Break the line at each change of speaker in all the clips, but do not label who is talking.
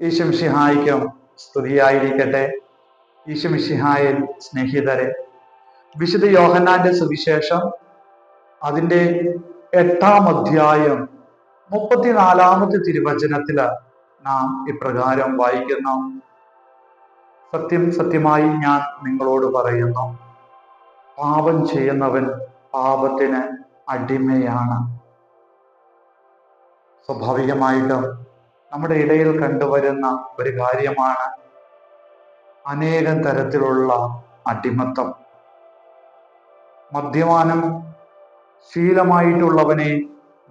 ഈശംഷിഹായിക്കും സ്തുതിയായിരിക്കട്ടെ. ഈശം ഈശംഷിഹായിൽ സ്നേഹിതരെ വിശുദ്ധ യോഹന്നാന്റെ സുവിശേഷം അതിന്റെ എട്ടാം അധ്യായം മുപ്പത്തിനാലാമത്തെ തിരുവചനത്തിൽ നാം ഇപ്രകാരം വായിക്കുന്നു. സത്യം സത്യമായി ഞാൻ നിങ്ങളോട് പറയുന്നു. പാപം ചെയ്യുന്നവൻ പാപത്തിന് അടിമയാണ്. സ്വാഭാവികമായിട്ടും നമ്മുടെ ഇടയിൽ കണ്ടുവരുന്ന ഒരു കാര്യമാണ് അനേകം തരത്തിലുള്ള അടിമത്തം. മദ്യപാനം ശീലമായിട്ടുള്ളവനെ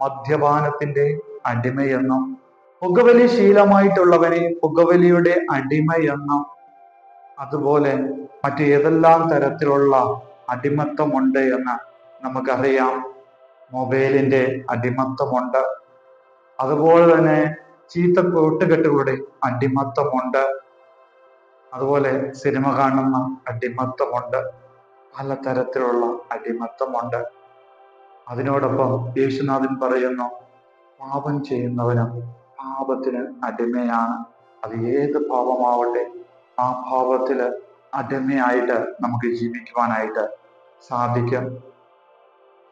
മദ്യപാനത്തിന്റെ അടിമയെന്നും പുകവലി ശീലമായിട്ടുള്ളവനെ പുകവലിയുടെ അടിമയെന്നും അതുപോലെ മറ്റു ഏതെല്ലാം തരത്തിലുള്ള അടിമത്തമുണ്ട് എന്ന് നമുക്കറിയാം. മൊബൈലിന്റെ അടിമത്തമുണ്ട്. അതുപോലെ തന്നെ ചീത്ത കൂട്ടുകെട്ടുകളുടെ അടിമത്തമുണ്ട്. അതുപോലെ സിനിമ കാണുന്ന അടിമത്തമുണ്ട്. പലതരത്തിലുള്ള അടിമത്തമുണ്ട്. അതിനോടൊപ്പം യേശുനാഥൻ പറയുന്നു പാപം ചെയ്യുന്നവനും പാപത്തിന് അടിമയാണ്. അത് ഏത് പാപമാവട്ടെ ആ പാപത്തിൽ അടിമയായിട്ട് നമുക്ക് ജീവിക്കുവാനായിട്ട് സാധിക്കും.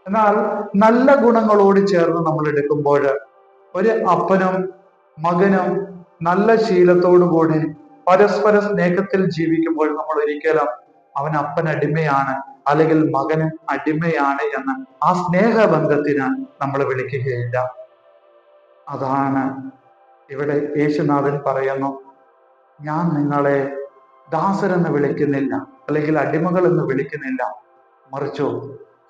എന്നാൽ നല്ല ഗുണങ്ങളോട് ചേർന്ന് നമ്മൾ എടുക്കുമ്പോൾ ഒരു അപ്പനും മകനും നല്ല ശീലത്തോടു കൂടി പരസ്പര സ്നേഹത്തിൽ ജീവിക്കുമ്പോൾ നമ്മൾ ഒരിക്കലും അവൻ അപ്പൻ അടിമയാണ് അല്ലെങ്കിൽ മകന് അടിമയാണ് എന്ന് ആ സ്നേഹബന്ധത്തിന് നമ്മൾ വിളിക്കുകയില്ല. അതാണ് ഇവിടെ യേശുനാഥൻ പറയുന്നു ഞാൻ നിങ്ങളെ ദാസരെന്ന് വിളിക്കുന്നില്ല അല്ലെങ്കിൽ അടിമകൾ എന്ന് വിളിക്കുന്നില്ല. മറിച്ചോ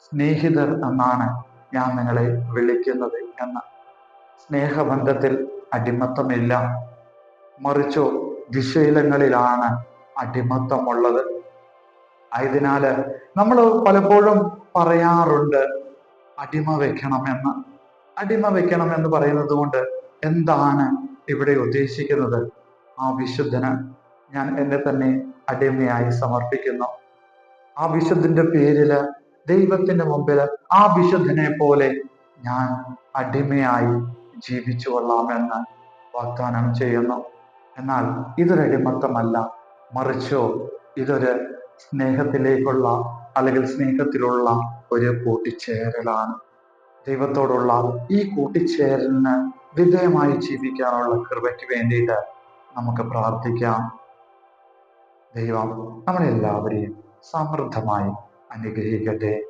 സ്നേഹിതർ എന്നാണ് ഞാൻ നിങ്ങളെ വിളിക്കുന്നത് എന്ന്. സ്നേഹബന്ധത്തിൽ അടിമത്തമില്ല. മറിച്ചോ ദുശീലങ്ങളിലാണ് അടിമത്തമുള്ളത്. ആയതിനാല് നമ്മൾ പലപ്പോഴും പറയാറുണ്ട് അടിമ വെക്കണമെന്ന്. അടിമ വെക്കണമെന്ന് പറയുന്നത് കൊണ്ട് എന്താണ് ഇവിടെ ഉദ്ദേശിക്കുന്നത്? ആ വിശുദ്ധന് ഞാൻ എന്നെ തന്നെ അടിമയായി സമർപ്പിക്കുന്നു. ആ വിശുദ്ധന്റെ പേരിൽ ദൈവത്തിന്റെ മുമ്പിൽ ആ വിശുദ്ധനെ പോലെ ഞാൻ അടിമയായി ജീവിച്ചു കൊള്ളാമെന്ന് വാഗ്ദാനം ചെയ്യുന്നു. എന്നാൽ ഇതൊരു അടിമത്തമല്ല. മറിച്ചോ ഇതൊരു സ്നേഹത്തിലേക്കുള്ള അല്ലെങ്കിൽ സ്നേഹത്തിലുള്ള ഒരു കൂട്ടിച്ചേരലാണ്. ദൈവത്തോടുള്ള ഈ കൂട്ടിച്ചേരലിന് വിധേയമായി ജീവിക്കാനുള്ള കൃപയ്ക്ക് വേണ്ടിയിട്ട് നമുക്ക് പ്രാർത്ഥിക്കാം. ദൈവം നമ്മളെല്ലാവരെയും സമൃദ്ധമായി അനുഗ്രഹിക്കട്ടെ.